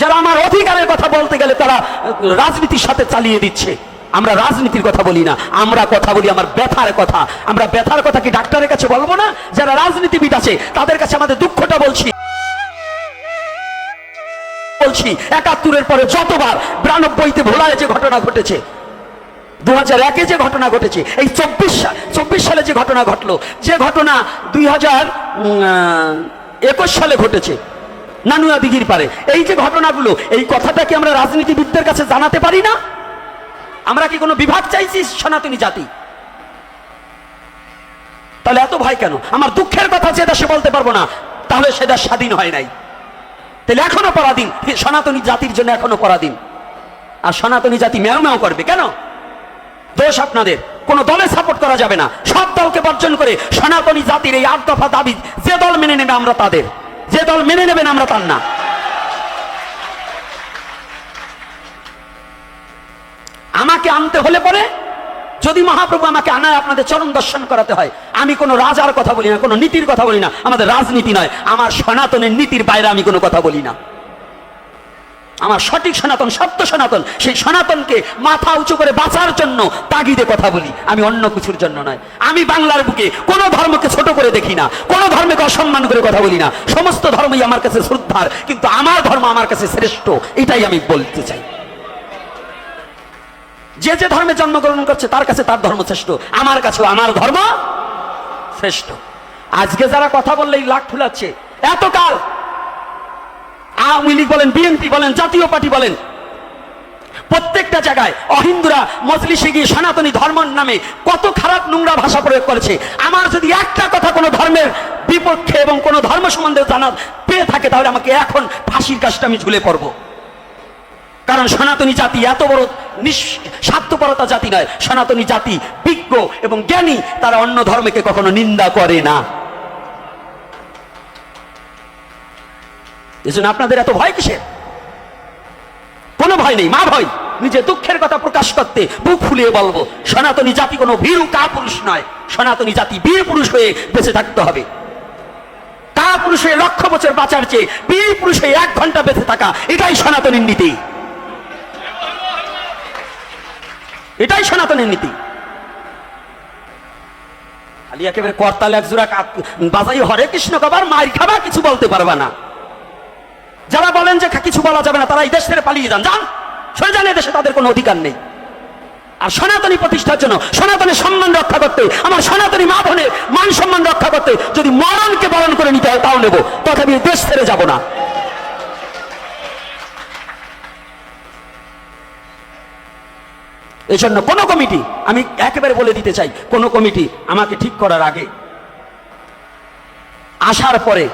যারা আমার অধিকারের কথা বলতে গেলে তারা রাজনীতির সাথে চালিয়ে দিচ্ছে। আমরা রাজনীতির কথা বলি না, আমরা কথা বলি আমার ব্যথার কথা। আমরা ব্যথার কথা কি ডাক্তারের কাছে বলব না? যারা রাজনীতিবিদ আছে, তাদের কাছে আমাদের দুঃখটা বলছি। বলছি, একাত্তরের পরে যতবার বিরানব্বইতে ভোলায় যে ঘটনা ঘটেছে দু হাজার একে যে ঘটনা ঘটেছে, এই চব্বিশ সাল চব্বিশ সালে যে ঘটনা ঘটলো, যে ঘটনা দুই হাজার একুশ সালে ঘটেছে নানুয়া দিঘির পারে। এই যে ঘটনাগুলো, এই কথাটা কি আমরা রাজনীতিবিদদের কাছে জানাতে পারি না? আমরা কি কোনো বিভাগ চাইছি, সনাতনী জাতি? তাহলে এত ভয় কেন? আমার দুঃখের কথা যে দেশে বলতে পারব না, তাহলে সে দেশ স্বাধীন হয় নাই। তাহলে এখনও পরাধীন। সনাতনী জাতির জন্য এখনও পরাধীন। আর সনাতনী জাতি ম্যাও ম্যাও করবে, কেন? দোষ আপনাদের। কোন দলে সাপোর্ট করা যাবে না। সব দলকে বর্জন করে সনাতনী জাতির এই আট দফা দাবি যে দল মেনে নেবে আমরা তাদের। যে দল মেনে নেবেন, আমরা তার না। আমাকে আনতে হলে পরে যদি মহাপ্রভু আমাকে আনায় আপনাদের চরণ দর্শন করাতে হয়, আমি কোনো রাজার কথা বলি না, কোনো নীতির কথা বলি না, আমাদের রাজনীতি নয়, আমার সনাতনের নীতির বাইরে আমি কোনো কথা বলি না। আমার সঠিক সনাতন, সত্য সনাতন, সেই সনাতনকে মাথা উঁচু করে বাঁচার জন্য তাগিদে কথা বলি। আমি অন্য কিছুর জন্য নয়। আমি বাংলার বুকে কোনো ধর্মকে ছোট করে দেখি না, কোনো ধর্মকে অসম্মান করে কথা বলি না। সমস্ত ধর্মই আমার কাছে শ্রদ্ধার, কিন্তু আমার ধর্ম আমার কাছে শ্রেষ্ঠ, এটাই আমি বলতে চাই। যে যে ধর্মে জন্মগ্রহণ করছে, তার কাছে তার ধর্ম শ্রেষ্ঠ, আমার কাছেও আমার ধর্ম শ্রেষ্ঠ। আজকে যারা কথা বললেই লাখ ফুলাচ্ছে, এতকাল আওয়ামী লীগ বলেন, বিএনপি বলেন, জাতীয় পার্টি বলেন, প্রত্যেকটা জায়গায় অহিন্দুরা মজলিসে গিয়ে সনাতনী ধর্মের নামে কত খারাপ নোংরা ভাষা প্রয়োগ করেছে। আমার যদি একটা কথা কোনো ধর্মের বিপক্ষে এবং কোনো ধর্ম সম্বন্ধে জানা পেয়ে থাকে, তাহলে আমাকে এখন ফাঁসির কাজটা আমি ঝুলে পড়ব। কারণ সনাতনী জাতি এত বড় নিঃস- স্বার্থপরতা জাতি নয়। সনাতনী জাতি বিজ্ঞ এবং জ্ঞানী, তারা অন্য ধর্মকে কখনো নিন্দা করে না। এজন্য আপনাদের এত ভয় কিসের? কোনো ভয় নেই, মা ভয়। নিজে দুঃখের কথা প্রকাশ করতে বুক ফুলিয়ে বলব, সনাতনী জাতি কোনো ভীরু কা পুরুষ নয়, সনাতনী জাতি বীর পুরুষ হয়ে বেঁচে থাকতে হবে। কা পুরুষ লক্ষ বছর বাঁচার চেয়ে বীর পুরুষ এক ঘণ্টা বেঁচে থাকা, এটাই সনাতনীর নীতি। এটাই সনাতনের নীতি। খালি একেবারে করতাল এক জোড়া বাজাই হরে কৃষ্ণ কবার মার খাবা, কিছু বলতে পারবা না। যারা বলেন যে কিছু বলা যাবে না, তারা এই দেশ থেকে পালিয়ে যান। যান। সরে যান দেশে তাদের কোনো অধিকার নেই। আর সনাতনী প্রতিষ্ঠার জন্য, সনাতনের সম্মান রক্ষা করতে, আমার সনাতনী মা বোনের মান সম্মান রক্ষা করতে যদি মরণকে বরণ করে নিতে হয়, তাও নেব। তথাপি দেশ ছেড়ে যাব না। এই জন্য কোনো কমিটি, আমি একেবারে বলে দিতে চাই, কোনো কমিটি আমাকে ঠিক করার আগে, আসার পরে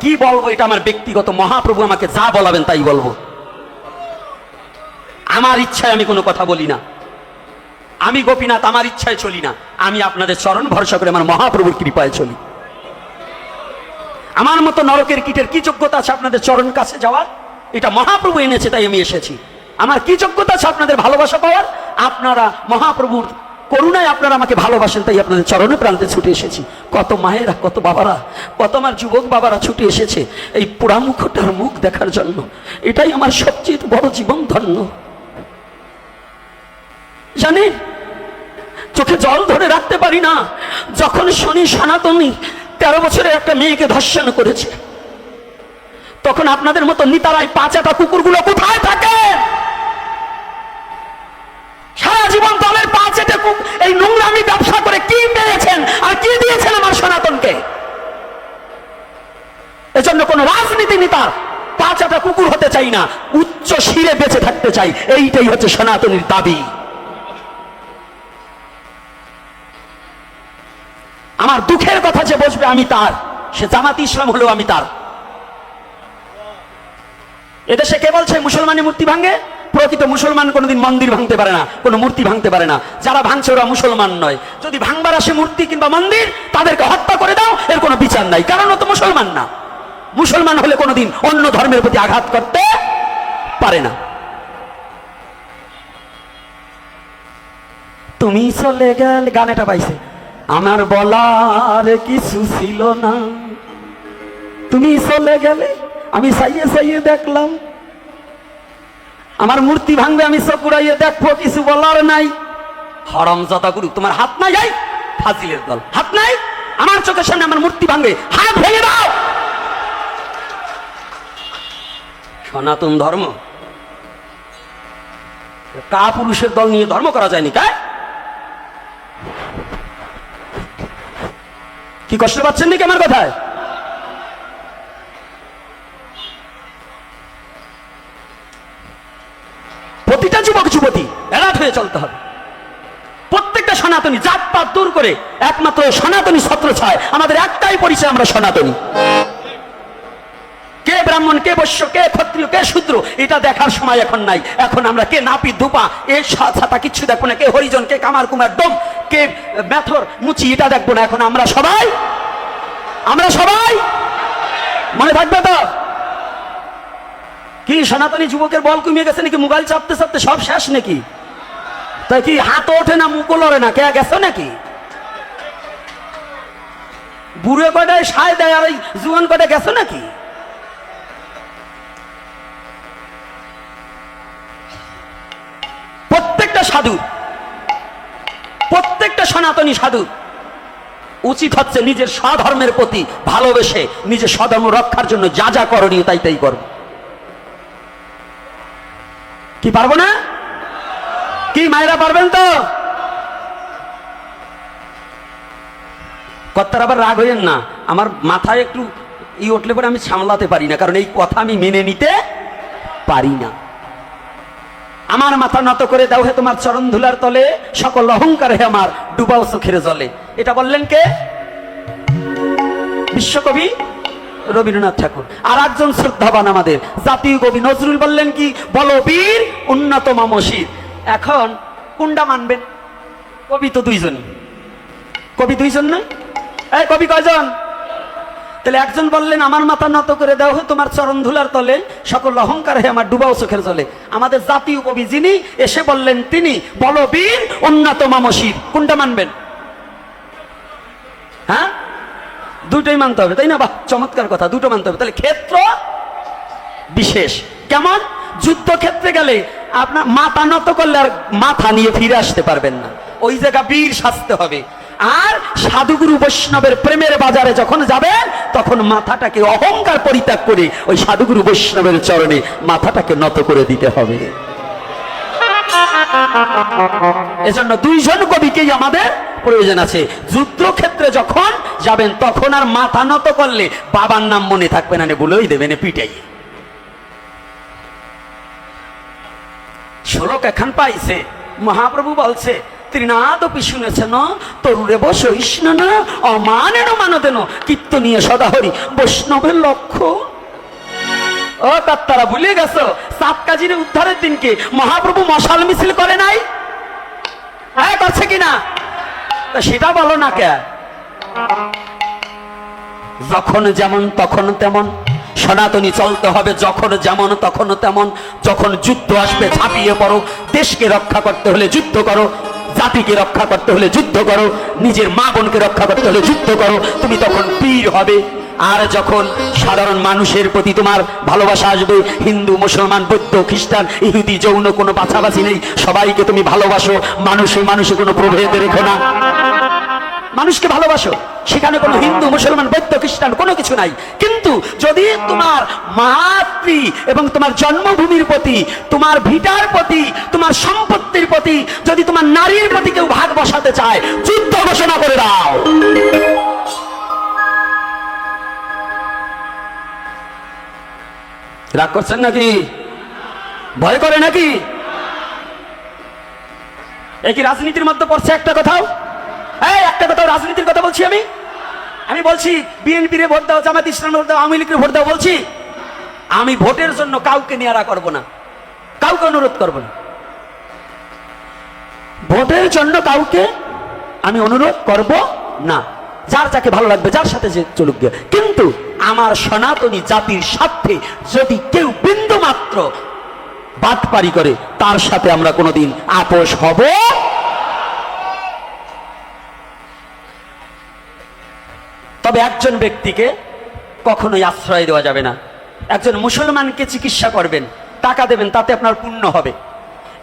কি বলব এটা আমার ব্যক্তিগত, মহাপ্রভু আমাকে যা বলাবেন তাই বলব। আমার ইচ্ছায় আমি কোনো কথা বলি না। আমি গোপীনাথ, আমার ইচ্ছায় চলি না। আমি আপনাদের চরণ ভরসা করে আমার মহাপ্রভুর কৃপায় চলি। আমার মতো নরকের কীটের কি যোগ্যতা আছে আপনাদের চরণ কাছে যাওয়ার? এটা মহাপ্রভু এনেছে, তাই আমি এসেছি। আমার কি যোগ্যতা আছে আপনাদের ভালোবাসা পাওয়ার? আপনারা মহাপ্রভুর করুণায় আপনারা আমাকে ভালোবাসেন, তাই আপনাদের চরণে প্রান্তে ছুটে এসেছি। কত মায়েরা, কত বাবারা, কত আমার যুবক বাবারা ছুটে এসেছে এই পোড়ামুখটার মুখ দেখার জন্য। এটাই আমার সবচেয়ে বড় জীবন ধন্য। জানেন, চোখে জল ধরে রাখতে পারি না, যখন শনি সনাতনী তেরো বছরের একটা মেয়েকে ধর্ষণ করেছে, তখন আপনাদের মতো নিতারায় পাঁচাটা কুকুরগুলো কোথায় থাকে? সারা জীবন দলের কুক এই নোংরামি ব্যবসা করে কি পেয়েছেন আর কি দিয়েছেন আমার সনাতনকে? এজন্য কোন রাজনীতি নেতা পাঁচাটা কুকুর হতে চাই না, উচ্চ শিরে বেঁচে থাকতে চাই। এইটাই হচ্ছে সনাতনীর দাবি। আমার দুঃখের কথা যে বসবে আমি তার, সে জামাতি ইসলাম হলেও আমি তার। এদেশে কে বলছে মুসলমানি মূর্তি ভাঙে? প্রকৃত মুসলমান কোনোদিন মন্দির ভাঙতে পারে না, কোনো মূর্তি ভাঙতে পারে না। যারা ভাঙছে ওরা মুসলমান নয়। যদি ভাঙবার আসে মূর্তি কিংবা মন্দির, তাদেরকে হত্যা করে দাও, এর কোনো বিচার নাই। কারণ ও তো মুসলমান না। মুসলমান হলে কোনোদিন অন্য ধর্মের প্রতি আঘাত করতে পারে না। তুমি চলে গেলে গানেটা পাইছে। আমার বলার কিছু ছিল না। তুমি চলে গেলে, আমি সাইয়ে সাইয়ে দেখলাম আমার মূর্তি ভাঙবে, আমি চোখ উড়াইয়ে দেখব, কিছু বলার নাই। হরম জতা গুরু তোমার হাত নাই যাই ফাজিলের দল। হাত নাই? আমার চোখের সামনে আমার মূর্তি ভাঙবে। হাত ভেঙে দাও! সনাতন ধর্ম? কা পুরুষের দল নিয়ে ধর্ম করা যায়নি কা কি কষ্ট পাচ্ছেন নাকি আমার কথায় প্রতিটা যুবক যুবতী এলাট হয়ে চলতে হবে। প্রত্যেকটা সনাতনী জাতপাত দূর করে একমাত্র সনাতনী ছত্র ছায়। আমাদের একটাই পরিচয়, আমরা সনাতনী। কে ব্রাহ্মণ, কে বৈশ্য, কে ক্ষত্রিয়, কে শূদ্র, এটা দেখার সময় এখন নাই। এখন আমরা কে নাপি, ধুপা, এ ছাতা, কিচ্ছু দেখব না। কে হরিজন, কে কামার, কুমার, ডোম, কে মেথর, মুচি, এটা দেখব না। এখন আমরা সবাই আমরা সবাই, মনে থাকবে তো? কি সনাতনী যুবকের বল কমিয়ে গেছে নাকি? মোবাইল চাপতে চাপতে সব শেষ নাকি? তাই কি হাত ওঠে না, মুখো লড়ে না? কে গেছো নাকি? বুড়ো কটায় সায় দেয় আর ওই জুয়ান কটায় গেছো নাকি? প্রত্যেকটা সাধু, প্রত্যেকটা সনাতনী সাধু উচিত হচ্ছে নিজের স্বধর্মের প্রতি ভালোবেসে নিজের স্বধর্ম রক্ষার জন্য যা যা করণীয় তাই তাই করবে। কি পারব না? কি মায়েরা পারবেন তো? কর্তার আবার রাগ হইয়েন না। আমার মাথায় একটু ই উঠলে পরে আমি সামলাতে পারি না, কারণ এই কথা আমি মেনে নিতে পারি না। আমার মাথা নত করে দাও হে তোমার চরণ ধুলার তলে, সকল অহংকার হে আমার, ডুবাও চোখের জলে। এটা বললেন কে? বিশ্বকবি রবীন্দ্রনাথ ঠাকুর। আর একজন শ্রদ্ধাবান আমাদের, জাতীয় কবি নজরুল বললেন কি? বলো বীর, উন্নত মামসির এখন কোনটা মানবেন? কবি তো দুইজন। কবি দুইজন না? এই কবি কয়জন? তাহলে একজন বললেন, আমার মাথা নত করে দাও হে তোমার চরণ ধুলার তলে সকল অহংকার হে আমার ডুবাও চোখের জলে। আমাদের জাতীয় কবি যিনি, এসে বললেন তিনি বলো বীর উন্নত মামসির কোনটা মানবেন? হ্যাঁ? দুটোই মানতে হবে, তাই না? বাহ, চমৎকার কথা, দুটো মানতে হবে। তাহলে ক্ষেত্র বিশেষ। কেমন? যুদ্ধক্ষেত্রে গেলে আপনার মাথা নত করলে আর মাথা নিয়ে ফিরে আসতে পারবেন না। ওই জায়গা বীর সাজতে হবে। আর সাধুগুরু বৈষ্ণবের প্রেমের বাজারে যখন যাবেন তখন মাথাটাকে অহংকার পরিত্যাগ করে ওই সাধুগুরু বৈষ্ণবের চরণে মাথাটাকে নত করে দিতে হবে। এজন্য দুইজন কবিকেই আমাদের প্রয়োজন আছে। যুদ্ধক্ষেত্রে যখন যাবেন, তখন আর মাথা নত করলে বাবার নাম মনে থাকবে না বলেই দেবেন পিটাই শ্লোক এখন পাইছে। মহাপ্রভু বলছে ত্রিনাদপি শুনেছেন তরুরে বসইস না, অমানেন মানদেন, কীর্তনীয় সদাহরি, বৈষ্ণবের লক্ষ্য। ও কর্তারা, ভুলে গেছো? সাত কাজির উদ্ধারের দিনকে মহাপ্রভু মশাল মিছিল করে নাই? হ্যাঁ করছে কিনা সেটা বলো না কে? যখন যেমন, তখন তেমন। সনাতনী চলতে হবে যখন যেমন তখন তেমন। যখন যুদ্ধ আসবে, ঝাঁপিয়ে পড়ো। দেশকে রক্ষা করতে হলে যুদ্ধ করো। জাতিকে রক্ষা করতে হলে যুদ্ধ করো। নিজের মা বোনকে রক্ষা করতে হলে যুদ্ধ করো। তুমি তখন বীর হবে। আর যখন সাধারণ মানুষের প্রতি তোমার ভালোবাসা আসবে, হিন্দু, মুসলমান, বৌদ্ধ, খ্রিস্টান, ইহুদি, যৌন, কোনো বাছাবাছি নেই। সবাইকে তুমি ভালোবাসো। মানুষে মানুষে কোনো প্রভেদ রেখো না। মানুষকে ভালোবাসো। সেখানে কোনো হিন্দু, মুসলমান, বৌদ্ধ, খ্রিস্টান কোনো কিছু নাই। কিন্তু যদি তোমার মাতৃ এবং তোমার জন্মভূমির প্রতি, তোমার ভিটার প্রতি, তোমার সম্পত্তির প্রতি, যদি তোমার নারীর প্রতি কেউ ভাগ বসাতে চায়, যুদ্ধ ঘোষণা করে দাও। রাগ করছেন নাকি? ভয় করে নাকি? এ কি রাজনীতির মধ্যে পড়ছে একটা কথাও? এই, একটা কথা রাজনীতির কথা বলছি আমি? আমি বলছি বিএনপির ভোট দাও জামাত ইসলাম ভোট দাও, আওয়ামী লীগের ভোট দাও, বলছি, আমি ভোটের জন্য কাউকে নিয়ারা করব না। কাউকে অনুরোধ করব না। ভোটের জন্য কাউকে আমি অনুরোধ করব না। যার যাকে ভালো লাগবে, যার সাথে যে চলুক গিয়ে। কিন্তু আমার সনাতনী জাতির স্বার্থে যদি কেউ বিন্দু মাত্র বাদ পারি করে, তার সাথে আমরা কোনোদিন আপোষ হব তবে একজন ব্যক্তিকে কখনোই আশ্রয় দেওয়া যাবে না। একজন মুসলমানকে চিকিৎসা করবেন, টাকা দেবেন, তাতে আপনার পুণ্য হবে।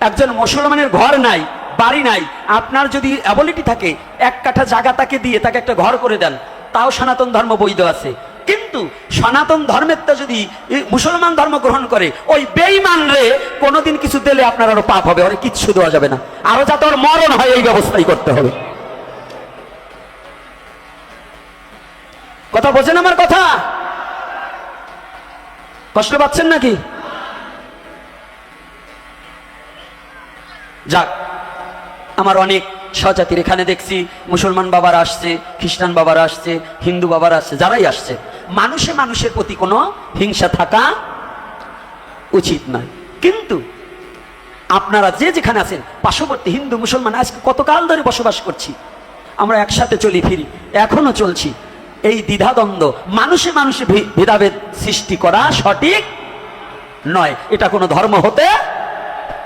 একজন মুসলমানের ঘর নাই, বাড়ি নাই, আপনার যদি অ্যাবিলিটি থাকে, এক কাঠা জায়গা তাকে দিয়ে তাকে একটা ঘর করে দেন, তাও সনাতন ধর্ম বৈধ আছে। কিন্তু সনাতন ধর্মের ধর্মেরটা যদি মুসলমান ধর্ম গ্রহণ করে, ওই বেইমান রে কোনোদিন কিছু দিলে আপনার আরও পাপ হবে, ওরে কিচ্ছু দেওয়া যাবে না। আরও যাতে ওর মরণ হয়, এই ব্যবস্থাই করতে হবে। কথা বোঝেন আমার কথা? কষ্ট পাচ্ছেন নাকি? যাক, আমার অনেক স্বজাতির এখানে দেখছি, মুসলমান বাবার আসছে, খ্রিস্টান বাবার আসছে, হিন্দু বাবার আসছে, যারাই আসছে, মানুষে মানুষের প্রতি কোনো হিংসা থাকা উচিত নয়। কিন্তু আপনারা যে যেখানে আছেন, পার্শ্ববর্তী হিন্দু, মুসলমান, আজকে কতকাল ধরে বসবাস করছি, আমরা একসাথে চলি, ফিরি, এখনও চলছি। এই দ্বিধাদ্বন্দ্ব মানুষে মানুষে ভেদাভেদ সৃষ্টি করা সঠিক নয়। এটা কোনো ধর্ম হতে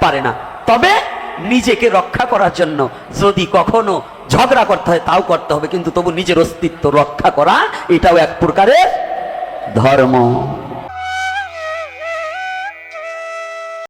পারে না। তবে নিজেকে রক্ষা করার জন্য যদি কখনো ঝগড়া করতে হয়, তাও করতে হবে। কিন্তু তবু নিজের অস্তিত্ব রক্ষা করা এটাও এক প্রকারের ধর্ম।